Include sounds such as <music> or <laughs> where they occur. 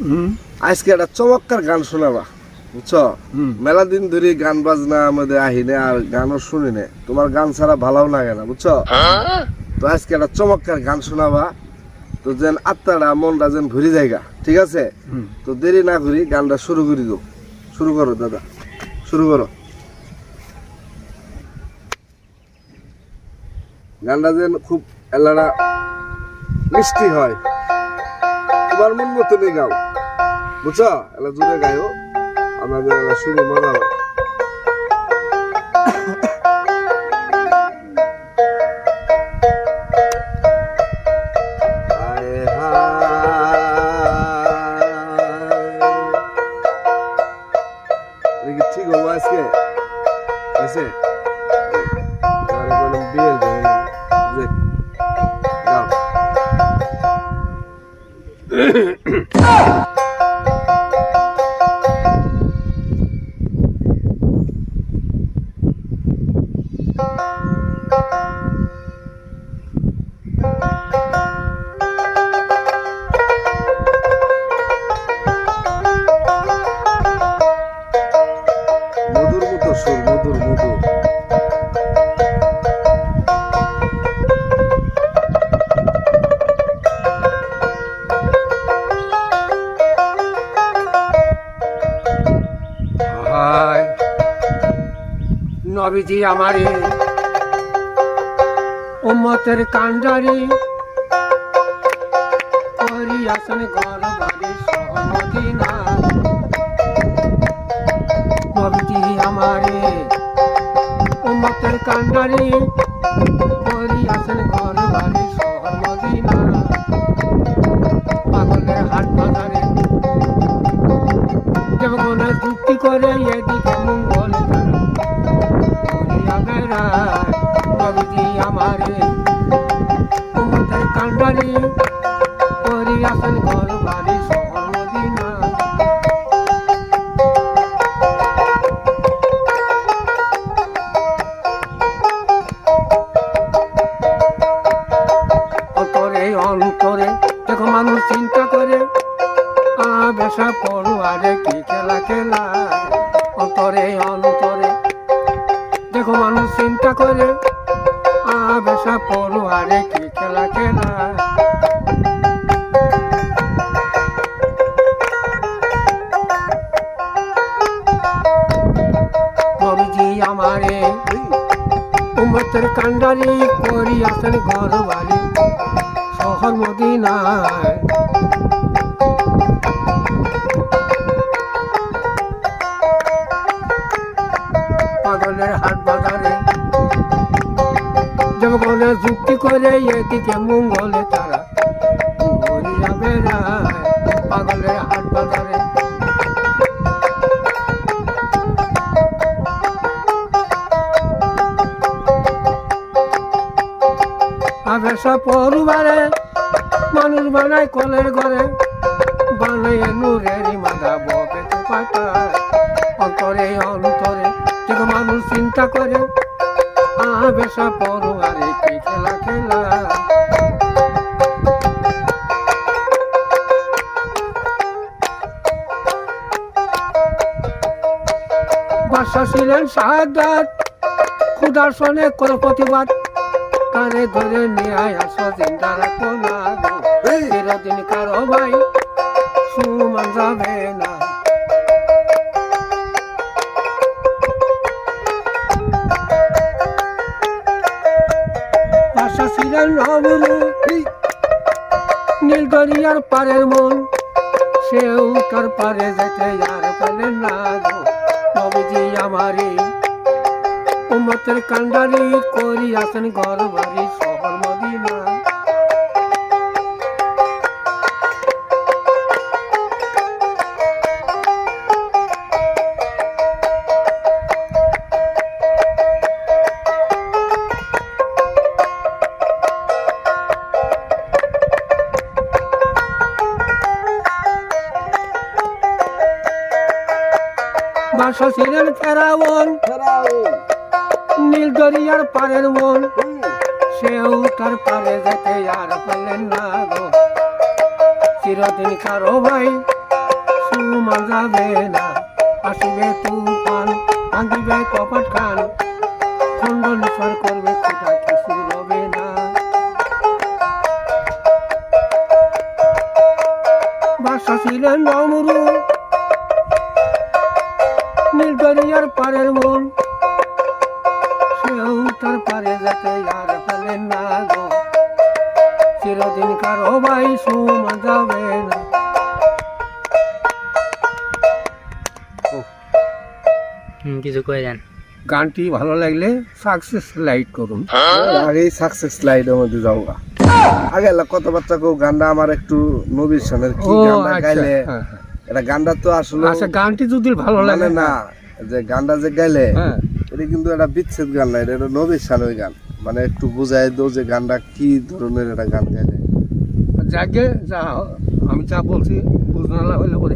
হুম। আজকে একটা চমৎকার গান শোনাবা বুঝছ? মেলা দিন ধরে গান বাজনা আমাদের আহিনে আর গানও শুনি নে। তোমার গান ছাড়া ভালো লাগে না বুঝছ? তো আজকে একটা চমৎকার গান শোনাবা তো যেন আত্মাটা মনটা যেন ঘুরি জায়গা ঠিক আছে? হুম। তো দেরি না করি গানটা শুরু করি দো শুরু করো দাদা। শুরু করো। গানটা যেন খুব এলাটা মিষ্টি হয়। তোমার মন মতনই গাও। বুঝছ? এলা জুড়ে গাইও আমাদের এলা শুনে, মজা হয়। ঠিক হব 嗯 <laughs> 啊 নবীজি আমারে। উম্মতের কান্ডারি করি আসন ঘর বাড়ি সহমতি না নবীজি আমারে। উম্মতের কান্ডারি করি আসন ঘর বাড়ি সহমতি না পাগলের হাট বাজারে যখন যুক্তি করে এদিকে মঙ্গল বেড়ায় নবীজি আমারে ঘর বাড়ি শহর মদিনা অন্তরে অন্তরে দেখো মানুষ চিন্তা করে আবেশা পড়ুয়ারে কি খেলা খেলা করে আবেশা পড়ুয়ারে কি খেলা খেলা? আমারে উম্মতের কান্ডারি করি আসেন ঘর বাড়ি শহর মদিনায়। করে এদিকে মঙ্গলে তারা। ঘুরিয়া বেড়ায় পাগলের হাট বাজারে। আবেশা পরিবারে, মানুষ বানায় কলের ঘরে। বানায় নূরের মাদা বকেতে পাঠায়, অন্তরে অন্তরে। মানুষ চিন্তা করে আবেশা পরিবারে খেলা খেলা। বাদশা ছিলেন শাহাদাত খুদার শোনে করে প্রতিবাদ। কানে ধরে নিয়ে আসো জিন্দা রাখো না গো চিরদিন কারও ভাই আশা ছিলেন নবরু এই, নীল দরিয়ার পারের মন সেও তার পারে যেতে আর পারে না গো। আমারি উম্মতের কান্ডারি করি আসেন ঘর বাড়ি বাসা ছিলেন ফেরাউন। নীল দরিয়ার পারের মন। সেও তার পারে যেতে আর পারলেন না গো। চিরদিন কারও ভাই সুমা যাবে না। আসিবে তুফান ভাঙিবে কপাট পারের মন। সেও তার পারে যাতে আর ফেলেন না গো। চিরদিন কারও ভাই সুমা যাবে না। কিছু কয়ে যান। গানটি ভালো লাগলে সাকসেস লাইট করুন। আগেই সাকসেস লাইটের মধ্যে যাও। আগে কথাবার্তা কেউ গানটা আমার একটু নবীর সানের কি গানটা আচ্ছা। গাইলে হ্যাঁ, হ্যাঁ। এটা গানটা তো আসলে আচ্ছা গানটি যদি ভালো মানে লাগে না যে গানটা যে গাইলে হ্যাঁ। এটা কিন্তু একটা বিচ্ছেদ গান না এটা একটা নবীর সালের গান। মানে একটু বুঝাই দো যে গানটা কি ধরনের একটা গান গাইলে। যাকে যা আমি যা বলছি বুঝনা হইলে পরে